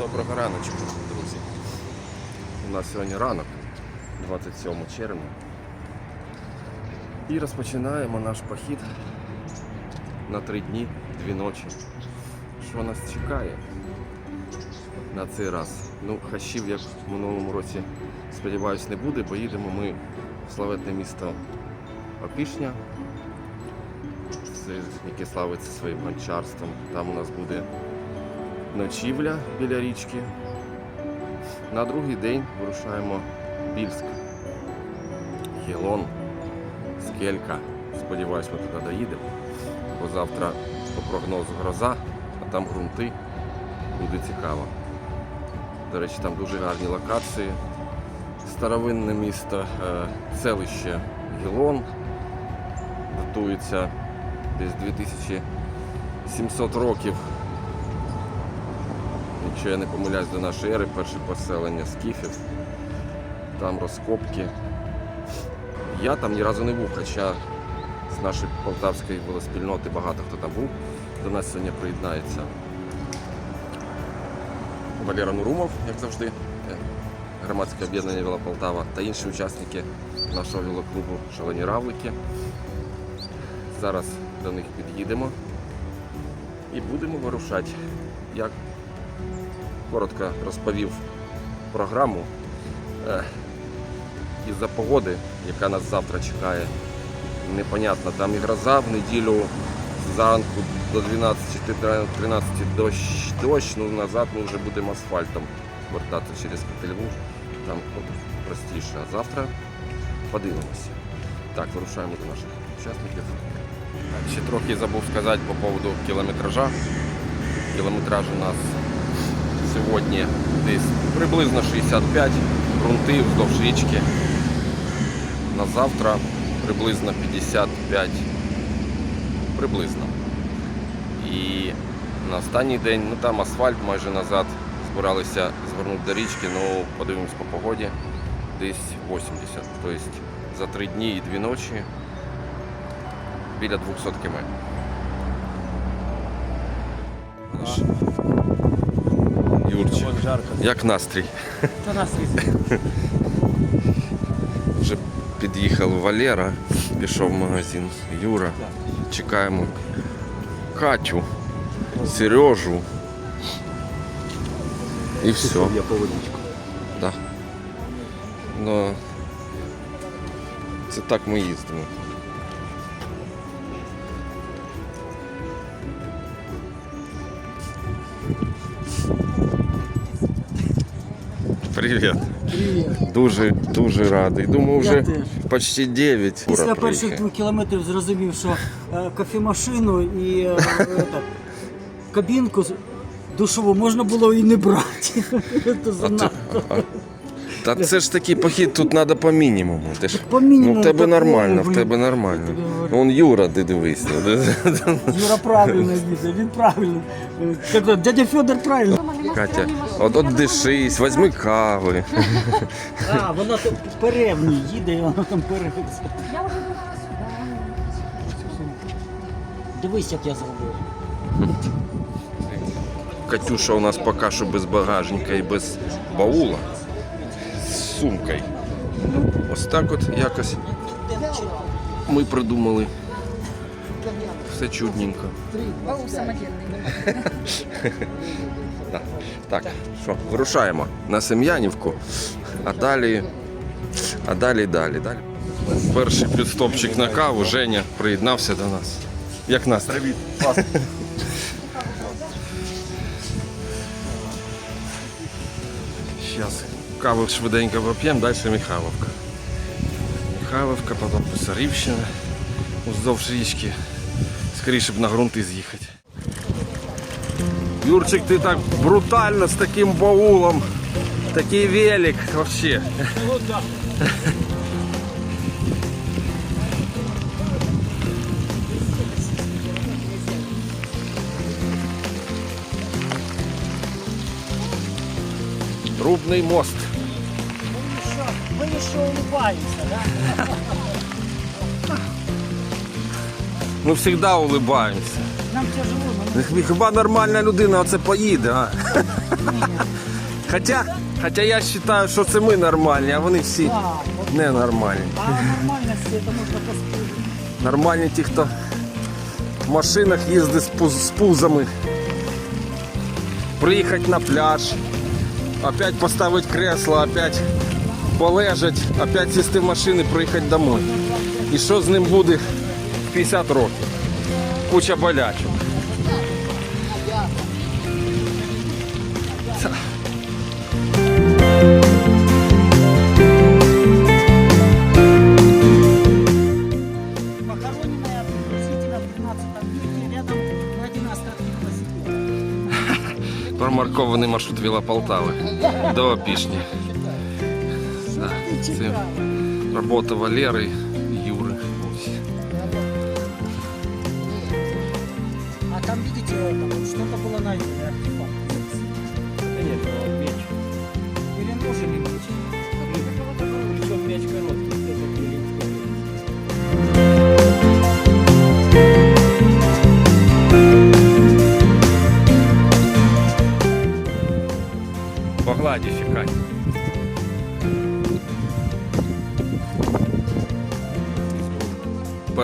Доброго раночку, друзі. У нас сьогодні ранок, 27 червня. І розпочинаємо наш похід на три дні, дві ночі. Що нас чекає на цей раз? Ну, хащів, як в минулому році, сподіваюсь, не буде. Поїдемо ми в славетне місто Опішня, яке славиться своїм гончарством. Там у нас буде ночівля біля річки. На другий день вирушаємо Більськ. Гелон, Скелька. Сподіваюсь, ми туди доїдемо. Бо завтра по прогнозу гроза, а там ґрунти. Буде цікаво. До речі, там дуже гарні локації. Старовинне місто, е, селище Гелон. Датується десь 2700 років Якщо я не помиляюсь до нашої ери, перше поселення скіфів, там розкопки. Я там ні разу не був, хоча з нашої полтавської велоспільноти багато хто там був. До нас сьогодні приєднається Валера Нурумов, як завжди, е, громадське об'єднання Віла Полтава та інші учасники нашого велоклубу Шалені Равлики. Зараз до них під'їдемо і будемо вирушати. Як коротко розповів програму. Е, Із-за погоди, яка нас завтра чекає, непонятно. Там і гроза в неділю зранку до 12-13 дощ, дощ, ну назад ми вже будемо асфальтом вертатися через Котельву. Там простіше. А завтра подивимося. Так, вирушаємо до наших учасників. Ще трохи забув сказати по поводу кілометража. Кілометраж у нас сьогодні десь приблизно 65 грунти вздовж річки. На завтра приблизно 55 приблизно. І на останній день, ну там асфальт майже назад збиралися звернути до річки, ну подивимось по погоді, десь 80. Тобто за три дні і дві ночі біля 200 км. Жарко. як настрій? Та нас Вже під'їхав Валера, пішов в магазин Юра. Чекаємо Катю, Сережу. І все. Я по водичку. Да. Ну, це так ми їздимо. Привіт. Дуже, дуже радий. Думаю, вже теж. почти 9. Після перших двох кілометрів зрозумів, що е, кофемашину і е, это, кабінку душову можна було і не брати. Це занадто. Та це ж такий похід, тут треба по мінімуму. Ти ж, По мінімуму ну, в тебе нормально, в блін. тебе нормально. Я тобі говорю. Вон Юра, ти дивись. ну, Юра правильно їде, він правильно. Е, дядя Федор правильно. Катя, от, от дишись, візьми кави. А, вона там перевні їде, і вона там перевиться. Дивись, як я зробив. Катюша у нас поки що без багажника і без баула. Сумкою. Ну, ось так от якось ми придумали. Все чудненько. Да. Так, що, вирушаємо на Сем'янівку, а далі, а далі, далі, далі. Перший підстопчик на каву, Женя приєднався до нас. Як нас? Привіт. Каву швиденько поп'ємо, далі Михайловка. Михайловка, потім Писарівщина, уздовж річки. Скоріше б на ґрунти з'їхати. Юрчик, ти так брутально з таким баулом. Такий велик вообще. Трубний мост. Що улыбаємося, да? Ми завжди улибаємося. Нам тяжело, но Хіба нормальна людина оце поїде, а? Хоча, хоча я вважаю, що це ми нормальні, а вони всі от, ненормальні. а нормальності це можна поспорити. Нормальні ті, хто в машинах їздить з, пуз, з пузами. Приїхати на пляж, опять поставити кресло, опять полежать, опять сісти в машину і приїхати домой. І що з ним буде в 50 років? Куча болячок. Похороненная приблизительно в 12 веке рядом на один островке Хвостикова. Промаркований маршрут Віла Полтави до Опішні. Це робота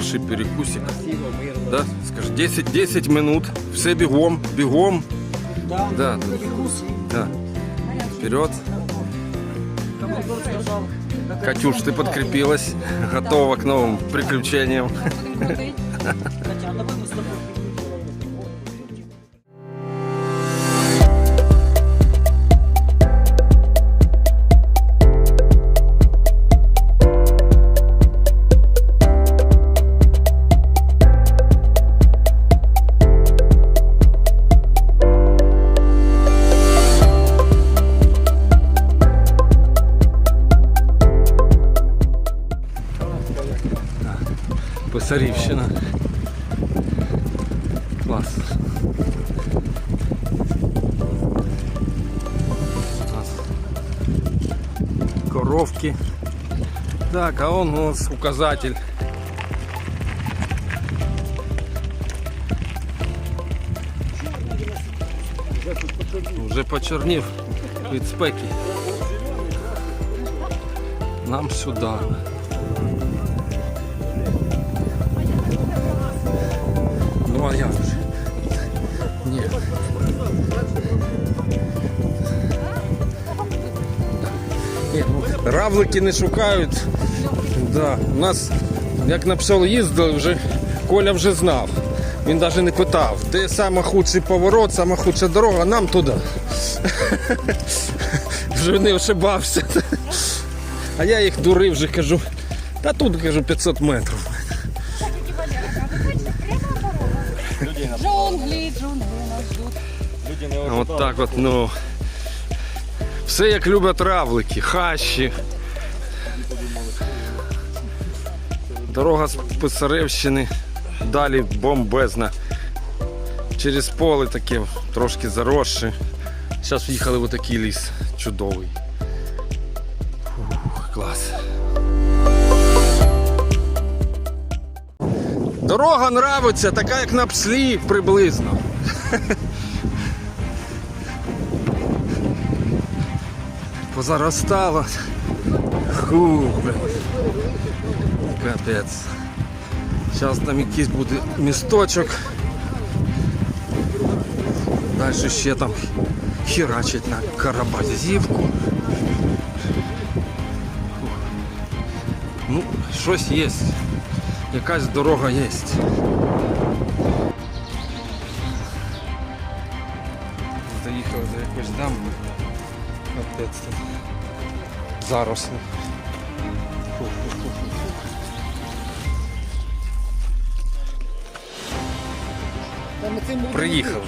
Перший перекусик. Да? Скажи, 10, 10 минут. Все бігом, бігом. Да, Да. Да. Вперед. Катюш, ты подкрепилась. Готова к новым приключениям. Коровки. Так, а он у нас указатель. Вже почернів від спеки. Нам сюди. Равлики не шукають. Да. У нас, як на псол їздили, вже Коля вже знав. Він навіть не питав, де саме худший поворот, худша дорога, нам туди. Вже не ошибався. А я їх дурив вже кажу. Та тут кажу 500 метрів. Джунглі, джунглі нас ждуть. Люди не От так от, ну. Все як люблять равлики, хащі. Дорога з Писаревщини, далі бомбезна. Через поле таке трошки заросше. Зараз в'їхали в такий ліс чудовий. Фух, клас. Дорога нравиться, така як на пслі приблизно. позаростало. Фу, блин. Капець. Зараз там якийсь буде місточок. Далі ще там херачить на Карабазівку. Ну, щось є. Якась дорога є. Заїхали за якусь дамбу. Капець. Заросли. Приїхали.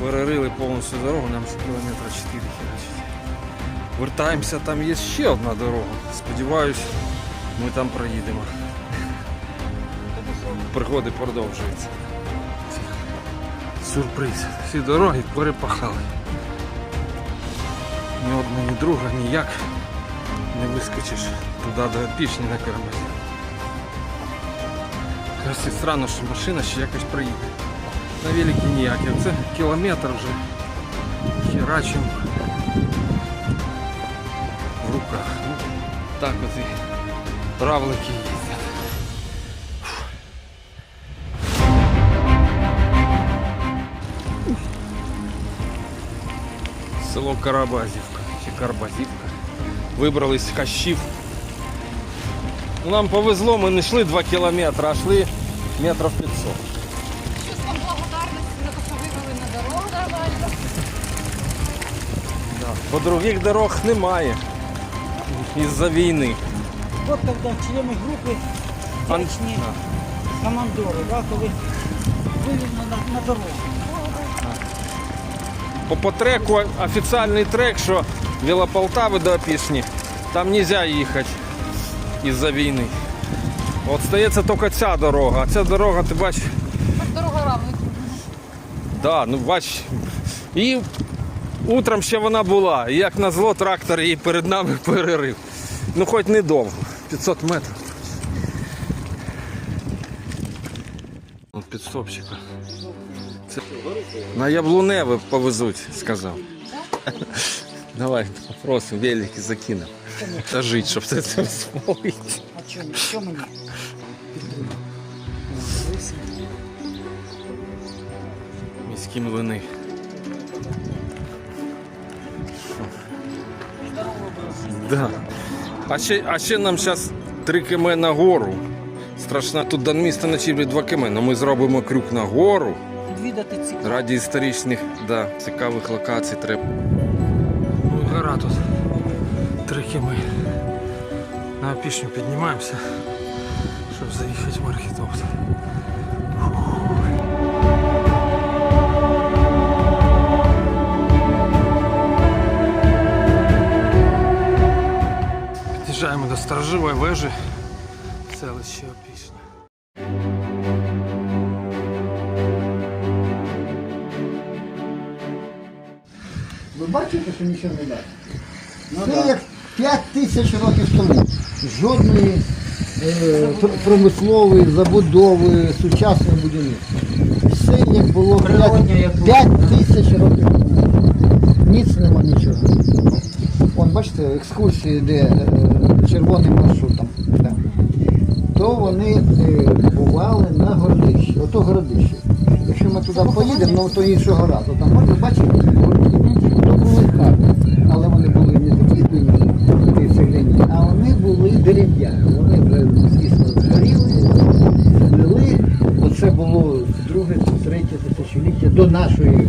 Перерили повністю дорогу, нам ще кілометра 4 херачить. Вертаємося, там є ще одна дорога. Сподіваюсь, ми там проїдемо. Пригоди продовжуються. Сюрприз. Всі дороги перепахали. Ні одна, ні друга ніяк не вискочиш туди до пішні на кармазі. Якось і странно, що машина ще якось приїде. На великі ніяк. Це кілометр вже херачим в руках. Ну, так от і правлики Село Карабазівка чи Карбазівка. Вибрались з Кащів. Нам повезло, ми не йшли 2 кілометри, а йшли метрів 500. Щось вам благодарності за те, що вивели на дорогу нормально. Да. Бо других дорог немає із-за війни. От коли члени групи Ан- командори, да, коли вивели на, на дорогу. По, по треку офіційний трек, що Велополтави до Опішні, там не можна їхати із-за війни. От стається тільки ця дорога, а ця дорога, ти бачиш, Так дорога равлик. да, ну бач. І утром ще вона була. І як назло, трактор її перед нами перерив. Ну хоч недовго, 500 метрів. От підсобчика. Це на Яблуневе повезуть, сказав. Давай, попросимо, велики закинемо. Та жить, щоб це все смолити. А що, що мені? Міські млини. Да. А ще, а ще нам зараз 3 км на гору. Страшно, тут до міста на 2 км, але ми зробимо крюк на гору. Відвідати ці Раді історичних да, цікавих локацій треба. Ну гора тут. 3 км. На опішню піднімаємося, щоб заїхати в архітоптор. Під'їжджаємо до сторожової вежі. Селище Опішня. Бачите, що нічого не дає? Це як 5 тисяч років тому. Жодної е, промислової забудови, сучасного будівництва. Все як було Природнє, 5 тисяч років тому. Ніц нема нічого. Вон, бачите, екскурсії, де е, червоним маршрутом. Да. То вони е, бували на городищі. Ото городище. Якщо ми туди поїдемо, ну то іншого разу. Там можна бачити, були хати. Але вони були не такі дивні, ті цегляні, а вони були дерев'яні. Вони звісно, згоріли, злили. Оце було друге третє тисячоліття до нашої.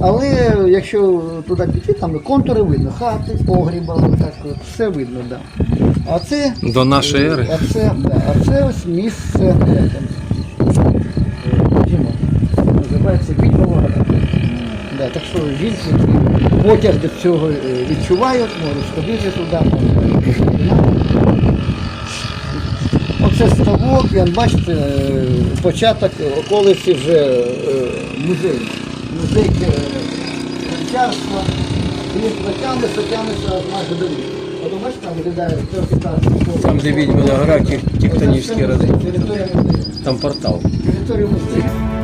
Але якщо туди піти, там контури видно, хати, погріба, так, все видно, так. Да. А це До нашої ери. а це, да, а це ось місце, е, називається Відьмова Да, так що жінки потяг до цього е, відчувають, можуть сходити туди. можуть. Оце ставок, он, бачите, е, початок околиці вже е, музей. Музей гончарства. І потягнеться, тягнеться майже до. От бачите, там виглядає трохи. Там, де Відьмина гора, тек- тектонічні музею. Там портал. Територія музею.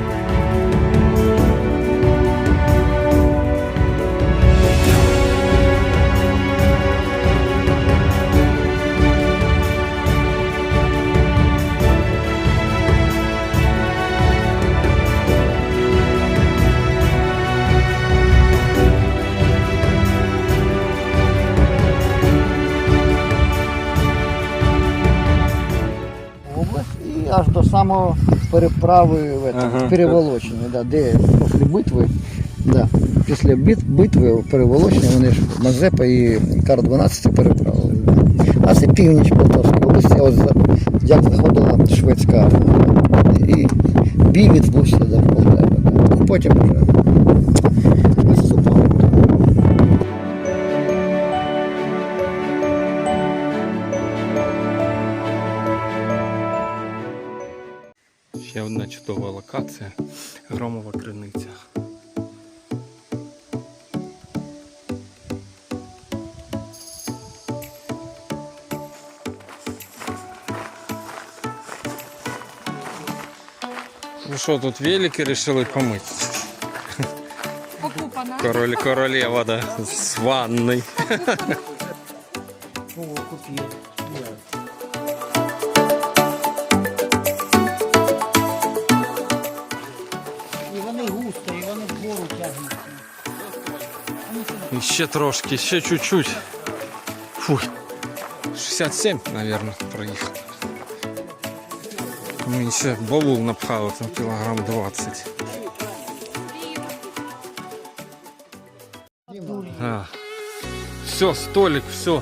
Аж до самого переправи в этом, Ага. переволочення, да, де після битви, да, після бит, битви переволочення вони ж Мазепа і Кар-12 переправили. Да. А це північ Полтавської області, ось як заходила шведська армія. І бій відбувся до Полтави. Да. Потім вже одна чудова локація. Громова криниця. Ви що, тут велики вирішили помити? покупана. Король, королева, да, с ванной. О, купив. І ще трошки, ще чуть-чуть. Фу. 67, наверное, проїхав. Мені ще напхало, там кілограм 20. А. Все, столик, все.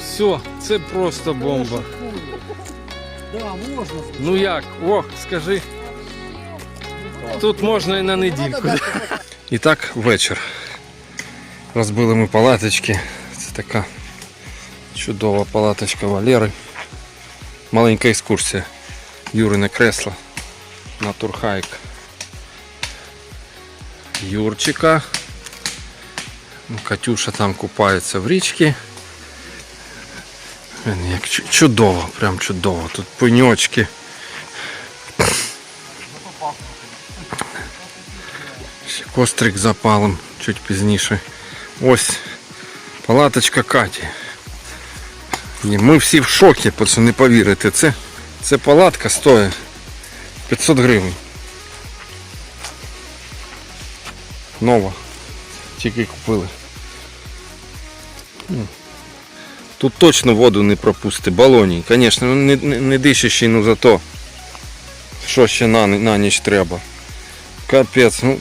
Все, це просто бомба. Ну як? О, скажи. Тут можна і на недільку. І так, вечір. Розбили ми палаточки. Це така чудова палаточка Валери. Маленька екскурсія. Юрине кресло. Натурхайк. Юрчика. Ну, Катюша там купається в річці. Блін, Як чу- чудово, прям чудово. Тут пеньочки. Ще кострик запалим чуть пізніше. Ось палаточка Каті. І ми всі в шокі, пацани, повірите. Це, це палатка стоїть 500 гривень. Нова. Тільки купили. Тут точно воду не пропусти, балоні. Звісно, не, не, не дишащий, ну зато. Що ще на, на ніч треба. Капець, ну.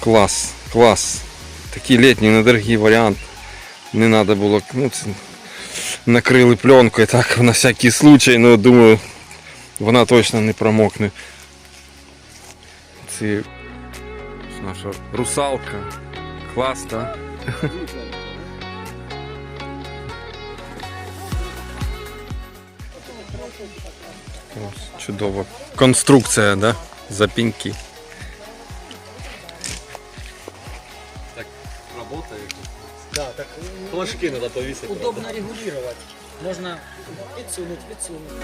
Клас, клас. Такий літній, недорогий варіант. Не треба було. Ну, накрили пленкою так на всякий случай, ну думаю, вона точно не промокне. Це наша русалка. Клас, так? Чудова конструкція, да? Запіньки. Удобно регулировать. Можно підсунуть, підсунути.